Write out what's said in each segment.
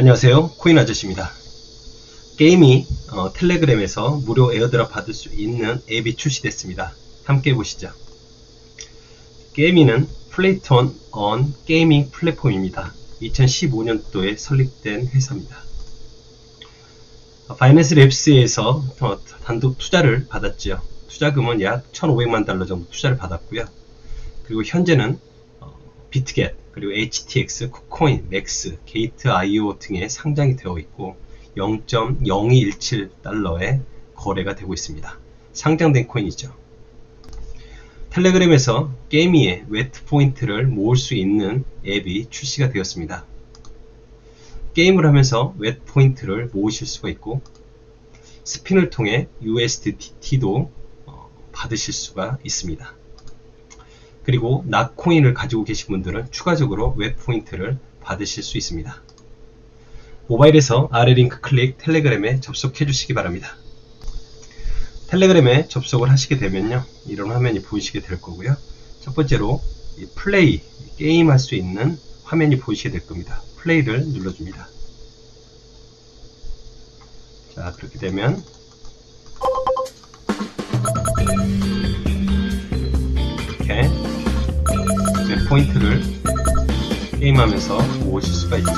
안녕하세요. 코인 아저씨입니다. 게임이 어, 텔레그램에서 무료 에어드랍 받을 수 있는 앱이 출시됐습니다. 함께 보시죠. 게이미는 플레이톤 언 게이밍 플랫폼입니다. 2015년도에 설립된 회사입니다. 바이낸스 랩스에서 어, 단독 투자를 받았지요. 투자금은 약 1500만 달러 정도 투자를 받았고요. 그리고 현재는 어, 비트겟 그리고 HTX, 쿠코인, 맥스, 게이트 IO 등에 상장이 되어 있고 0.0217달러에 거래가 되고 있습니다. 상장된 코인이죠. 텔레그램에서 게이미의 웨트 포인트를 모을 수 있는 앱이 출시가 되었습니다. 게임을 하면서 웨트 포인트를 모으실 수가 있고 스핀을 통해 USDT도 어, 받으실 수가 있습니다. 그리고 낙코인을 가지고 계신 분들은 추가적으로 웹 포인트를 받으실 수 있습니다. 모바일에서 아래 링크 클릭 텔레그램에 접속해 주시기 바랍니다. 텔레그램에 접속을 하시게 되면요. 이런 화면이 보이시게 될 거고요. 첫 번째로 플레이, 게임 할 수 있는 화면이 보이시게 될 겁니다. 플레이를 눌러줍니다. 자, 그렇게 되면 포인트를 게임하면서 모으실 수가 있죠.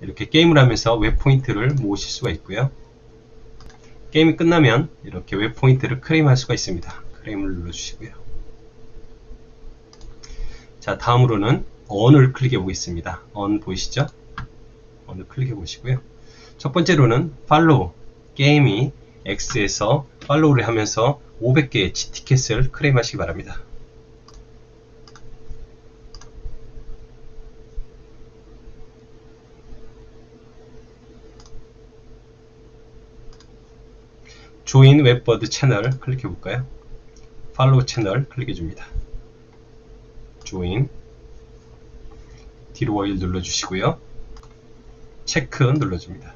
이렇게 게임을 하면서 웹 포인트를 모으실 수가 있고요. 게임이 끝나면 이렇게 웹 포인트를 클레임할 수가 있습니다. 클레임을 눌러주시고요. 자, 다음으로는 on을 클릭해 보겠습니다. on 보이시죠? on을 클릭해 보시고요. 첫 번째로는 팔로우, 게임이 X에서 팔로우를 하면서 500개의 G티켓을 클레임하시기 바랍니다. 조인 웹버드 채널 클릭해 볼까요? 팔로우 채널 클릭해 줍니다. 조인 뒤로 와일 눌러 주시고요. 체크 눌러 줍니다.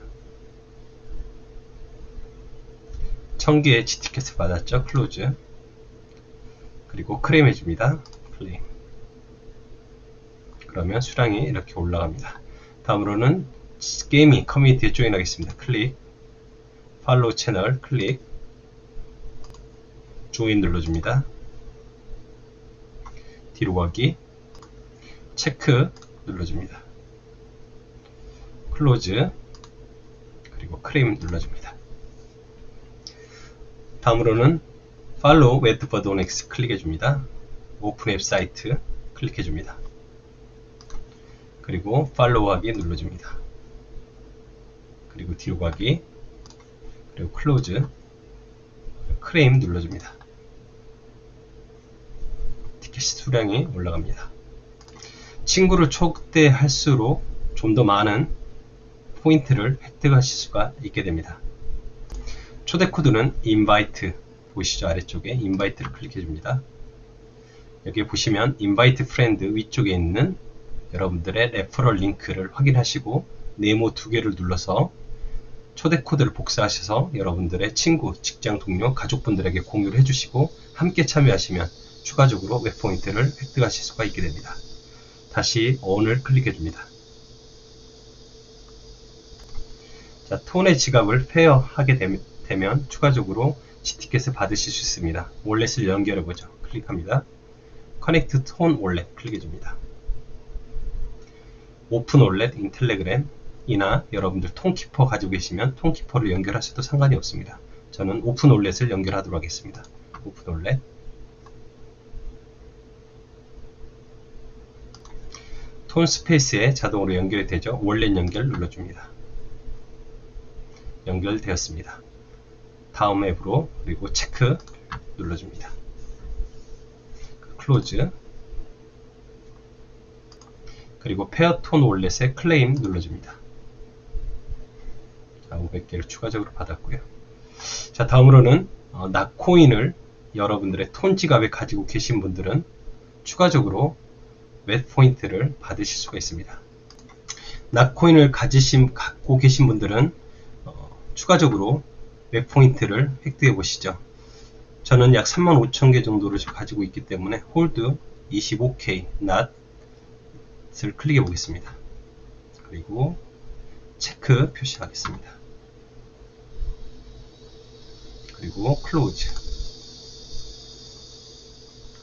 1000개의 G티켓을 받았죠. 클로즈. 그리고 크레임 해줍니다. 플레임. 그러면 수량이 이렇게 올라갑니다. 다음으로는 게이밍 커뮤니티에 조인하겠습니다. 클릭. 팔로우 채널 클릭. 조인 눌러줍니다. 뒤로 가기. 체크 눌러줍니다. 클로즈. 그리고 크레임 눌러줍니다. 다음으로는 팔로우 웨드버드 온엑스 클릭해 줍니다. 오픈 앱 사이트 클릭해 줍니다. 그리고 팔로우 하기 눌러 줍니다. 그리고 뒤로 가기 그리고 클로즈 크레임 눌러 줍니다. 티켓 수량이 올라갑니다. 친구를 초대할수록 좀 더 많은 포인트를 획득하실 수가 있게 됩니다. 초대 코드는 invite 보시죠 아래쪽에 invite를 클릭해 줍니다. 여기 보시면 invite friend 위쪽에 있는 여러분들의 레퍼럴 링크를 확인하시고 네모 두 개를 눌러서 초대 코드를 복사하셔서 여러분들의 친구, 직장 동료, 가족분들에게 공유를 해주시고 함께 참여하시면 추가적으로 웹 포인트를 획득하실 수가 있게 됩니다. 다시 on을 클릭해 줍니다. 자, 톤의 지갑을 페어하게 되면 되면 추가적으로 G티켓을 받으실 수 있습니다. 월렛을 연결해 보죠. 클릭합니다. 커넥트 톤 월렛 클릭해 줍니다. 오픈 월렛 인 텔레그램 이나 여러분들 톤키퍼 가지고 계시면 톤키퍼를 연결하셔도 상관이 없습니다. 저는 오픈 월렛을 연결하도록 하겠습니다. 오픈 월렛 톤 스페이스에 자동으로 연결이 되죠. 월렛 연결 눌러줍니다. 연결되었습니다. 다음 앱으로 그리고 체크 눌러줍니다. 클로즈 그리고 페어톤 월렛에 클레임 눌러줍니다. 자, 500개를 추가적으로 받았고요. 자, 다음으로는 어, 낙코인을 여러분들의 톤 지갑에 가지고 계신 분들은 추가적으로 웹 포인트를 받으실 수가 있습니다. 낙코인을 가지신 갖고 계신 분들은 어, 추가적으로 웹포인트를 획득해 보시죠. 저는 약 35,000개 정도를 가지고 있기 때문에 홀드 25K not을 클릭해 보겠습니다. 그리고 체크 표시하겠습니다. 그리고 close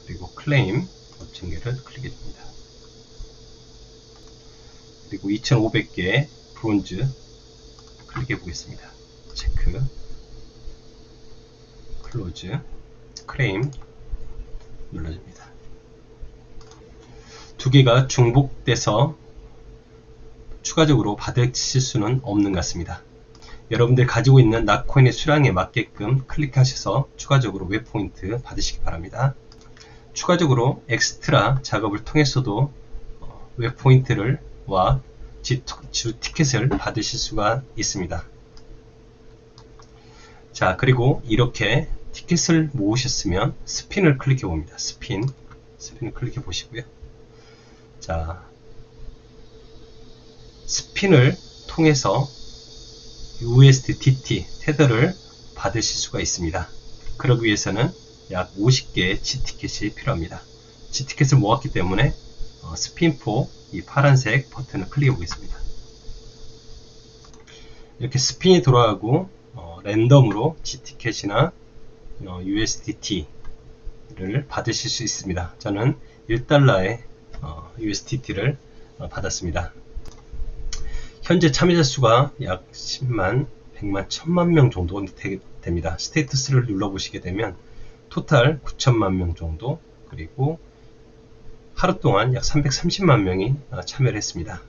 그리고 claim 업체계를 클릭해 줍니다. 그리고 2500개 브론즈 클릭해 보겠습니다. 체크 클로즈 크레임 눌러줍니다. 두 개가 중복돼서 추가적으로 받으실 수는 없는 것 같습니다. 여러분들 가지고 있는 낙코인의 수량에 맞게끔 클릭하셔서 추가적으로 웹포인트 받으시기 바랍니다. 추가적으로 엑스트라 작업을 통해서도 어, 웹포인트를 와 주 티켓을 받으실 수가 있습니다. 자 그리고 이렇게 티켓을 모으셨으면 스핀을 클릭해 봅니다. 스핀 스핀을 클릭해 보시고요. 자 스핀을 통해서 USDT 테더를 받으실 수가 있습니다. 그러기 위해서는 약 50개의 G티켓이 필요합니다. G티켓을 모았기 때문에 어, 스핀4 이 파란색 버튼을 클릭해 보겠습니다. 이렇게 스핀이 돌아가고 어, 랜덤으로 G티켓이나 어, USDT를 받으실 수 있습니다. 저는 1달러의 어, USDT를 어, 받았습니다. 현재 참여자 수가 약 10만, 100만, 1000만 명 정도 되, 됩니다. 스테이터스를 눌러보시게 되면 토탈 9천만 명 정도 그리고 하루 동안 약 330만 명이 어, 참여를 했습니다.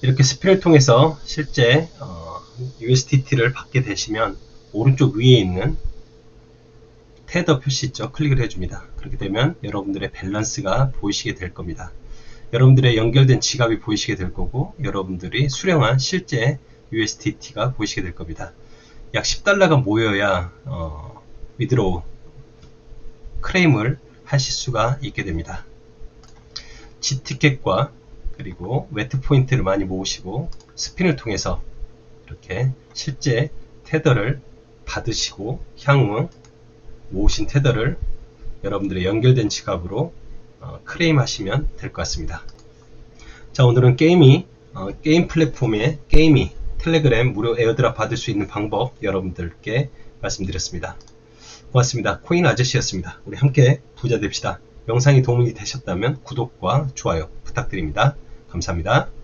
이렇게 스피를 통해서 실제 어, USDT를 받게 되시면 오른쪽 위에 있는 테더 표시 있죠. 클릭을 해줍니다. 그렇게 되면 여러분들의 밸런스가 보이시게 될 겁니다. 여러분들의 연결된 지갑이 보이시게 될 거고 여러분들이 수령한 실제 USDT가 보이시게 될 겁니다. 약 10달러가 모여야 어, 위드로우 크레임을 하실 수가 있게 됩니다. G티켓과 그리고 웨트 포인트를 많이 모으시고 스핀을 통해서 이렇게 실제 테더를 받으시고 향후 모으신 테더를 여러분들의 연결된 지갑으로 어, 크레임 하시면 될 것 같습니다. 자 오늘은 게임이 어, 게임 플랫폼의 게임이 텔레그램 무료 에어드랍 받을 수 있는 방법 여러분들께 말씀드렸습니다. 고맙습니다. 코인 아저씨였습니다. 우리 함께 부자 됩시다. 영상이 도움이 되셨다면 구독과 좋아요 부탁드립니다. 감사합니다.